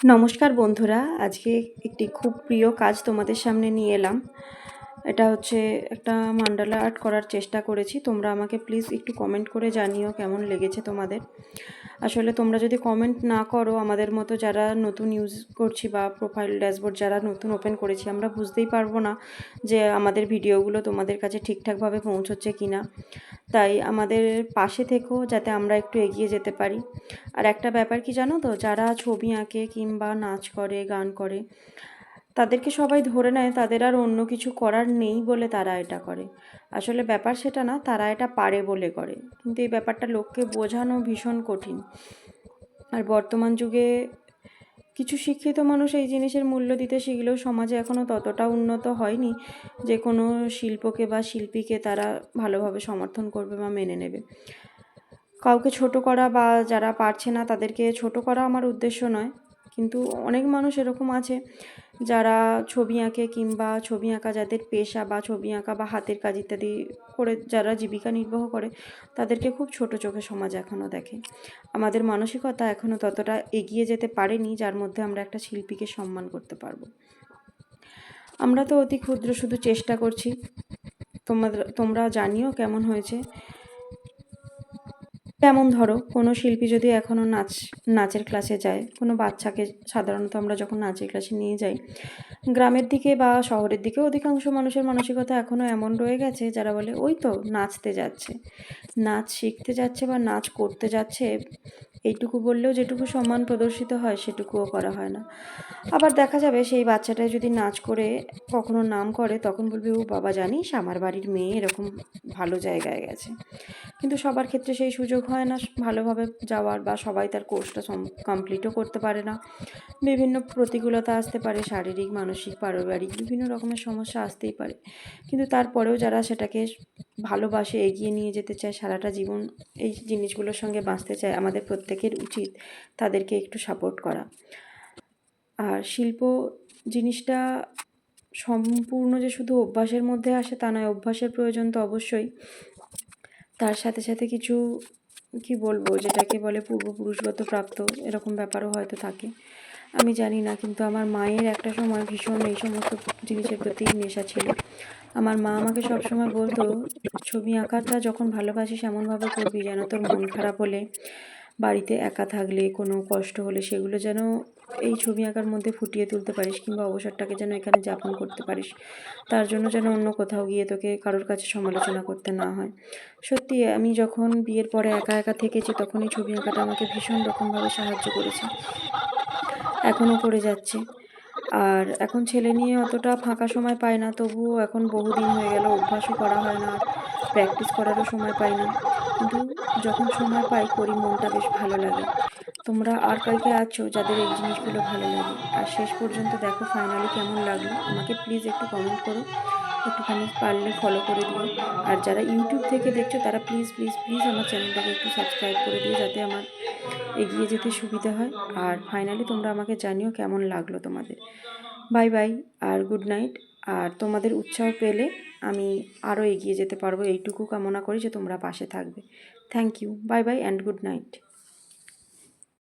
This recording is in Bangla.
নমস্কার বন্ধুরা আজকে একটি খুব প্রিয় কাজ তোমাদের সামনে নিয়ে এলাম। এটা হচ্ছে একটা মান্ডালা আর্ট করার চেষ্টা করেছি। তোমরা আমাকে প্লিজ একটু কমেন্ট করে জানিও কেমন লেগেছে তোমাদের। আসলে তোমরা যদি কমেন্ট না করো, আমাদের মতো যারা নতুন ইউজ করছি বা প্রোফাইল ড্যাশবোর্ড যারা নতুন ওপেন করেছি, আমরা বুঝতেই পারব না যে আমাদের ভিডিওগুলো তোমাদের কাছে ঠিকঠাকভাবে পৌঁছচ্ছে কি না তাই আমাদের পাশে থেকেও যাতে আমরা একটু এগিয়ে যেতে পারি। আর একটা ব্যাপার কি জানো তো? যারা ছবি আঁকে কিংবা নাচ করে, গান করে তাদেরকে সবাই ধরে নেয়, তাদের আর অন্য কিছু করার নেই বলে তারা এটা করে। আসলে ব্যাপার সেটা না, তারা এটা পারে বলে করে। কিন্তু এই ব্যাপারটা লোককে বোঝানো ভীষণ কঠিন। আর বর্তমান যুগে কিছু শিক্ষিত মানুষ এই জিনিসের মূল্য দিতে শিখলেও সমাজে এখনও ততটা উন্নত হয়নি যে কোনো শিল্পকে বা শিল্পীকে তারা ভালোভাবে সমর্থন করবে বা মেনে নেবে। কাউকে ছোট করা বা যারা পারছে না তাদেরকে ছোট করা আমার উদ্দেশ্য নয়। কিন্তু অনেক মানুষ এরকম আছে যারা ছবি আঁকে কিংবা ছবি আঁকা যাদের পেশা বা ছবি আঁকা বা হাতের কাজ ইত্যাদি করে যারা জীবিকা নির্বাহ করে, তাদেরকে খুব ছোট চোখে সমাজ এখনও দেখে। আমাদের মানসিকতা এখনও ততটা এগিয়ে যেতে পারেনি, যার মধ্যে আমরা একটা শিল্পীকে সম্মান করতে পারব। আমরা তো অতি ক্ষুদ্র শুধু চেষ্টা করছি। তোমাদের তোমরা জানিও কেমন হয়েছে। যেমন ধরো, কোনো শিল্পী যদি এখনও নাচ, নাচের ক্লাসে যায়, কোনো বাচ্চাকে সাধারণত আমরা যখন নাচের ক্লাসে নিয়ে যাই, গ্রামের দিকে বা শহরের দিকে অধিকাংশ মানুষের মানসিকতা এখনও এমন রয়ে গেছে, যারা বলে, ওই তো নাচতে যাচ্ছে। নাচ শিখতে যাচ্ছে বা নাচ করতে যাচ্ছে, এইটুকু বললেও যেটুকু সম্মান প্রদর্শিত হয়, সেটুকুও করা হয় না। আবার দেখা যাবে, সেই বাচ্চাটায় যদি নাচ করে, কখনো নাম করে, তখন বলবে, ও বাবা, জানিস, আমার বাড়ির মেয়ে এরকম ভালো জায়গায় গেছে। কিন্তু সবার ক্ষেত্রে সেই সুযোগ হয় না। ভালোভাবে যাওয়ার বা সবাই তার কোর্সটা কমপ্লিটও করতে পারে না। বিভিন্ন প্রতিকূলতা আসতে পারে, শারীরিক, মানসিক, পারিবারিক বিভিন্ন রকমের সমস্যা আসতেই পারে। কিন্তু তারপরেও যারা সেটাকে ভালোবাসে, এগিয়ে নিয়ে যেতে চায়, সারাটা জীবন এই জিনিসগুলোর সঙ্গে বাঁচতে চায়, আমাদের প্রত্যেকের উচিত তাদেরকে একটু সাপোর্ট করা। আর শিল্প জিনিসটা সম্পূর্ণ যে শুধু অভ্যাসের মধ্যে আসে তা নয়, অভ্যাসের প্রয়োজন তো অবশ্যই। তার সাথে সাথে কিছু, কি বলব, যেটাকে বলে পূর্বপুরুষগত প্রাপ্ত, এরকম ব্যাপারও হয়তো থাকে। আমি জানি না, কিন্তু আমার মায়ের একটা সময় ভীষণ এই সমস্ত জিনিসের প্রতি নেশা ছিল। আমার মা আমাকে সবসময় বলতো, ছবি আঁকাটা যখন ভালোবাসিস, এমনভাবে করবি যেন তোর মন খারাপ হলে। বাড়িতে একা থাকলে, কোনো কষ্ট হলে সেগুলো যেন এই ছবি আঁকার মধ্যে ফুটিয়ে তুলতে পারিস কিংবা অবসরটাকে যেন এখানে যাপন করতে পারিস। তার জন্য যেন অন্য কোথাও গিয়ে তোকে কারোর কাছে সমালোচনা করতে না হয়। সত্যি, আমি যখন বিয়ের পরে একা একা থেকেছি তখন এই ছবি আঁকাটা আমাকে ভীষণ রকমভাবে সাহায্য করেছে। এখনও করে যাচ্ছে। আর এখন ছেলে নিয়ে অতটা ফাঁকা সময় পায় না, তবুও এখন বহুদিন হয়ে গেল, অভ্যাসও করা হয় না প্র্যাকটিস করারও সময় পাই না। কিন্তু যখন সময় পাই করি, মনটা বেশ ভালো লাগে। তোমরা আর কালকে আছো যাদের এই জিনিসগুলো ভালো লাগে। আর শেষ পর্যন্ত দেখো ফাইনালি কেমন লাগল। আমাকে প্লিজ একটু কমেন্ট করো। একটুখানি পারলে ফলো করে দিও। আর যারা ইউটিউব থেকে দেখছ, তারা প্লিজ প্লিজ প্লিজ আমার চ্যানেলটাকে একটু সাবস্ক্রাইব করে দিও যাতে আমার এগিয়ে যেতে সুবিধা হয়। আর ফাইনালি তোমরা আমাকে জানিও কেমন লাগল তোমাদের। বাই বাই আর গুড নাইট আর তোমাদের উৎসাহ পেলে আমি আরও এগিয়ে যেতে পারব। এইটুকু কামনা করি যে তোমরা পাশে থাকবে। Thank you bye bye and good night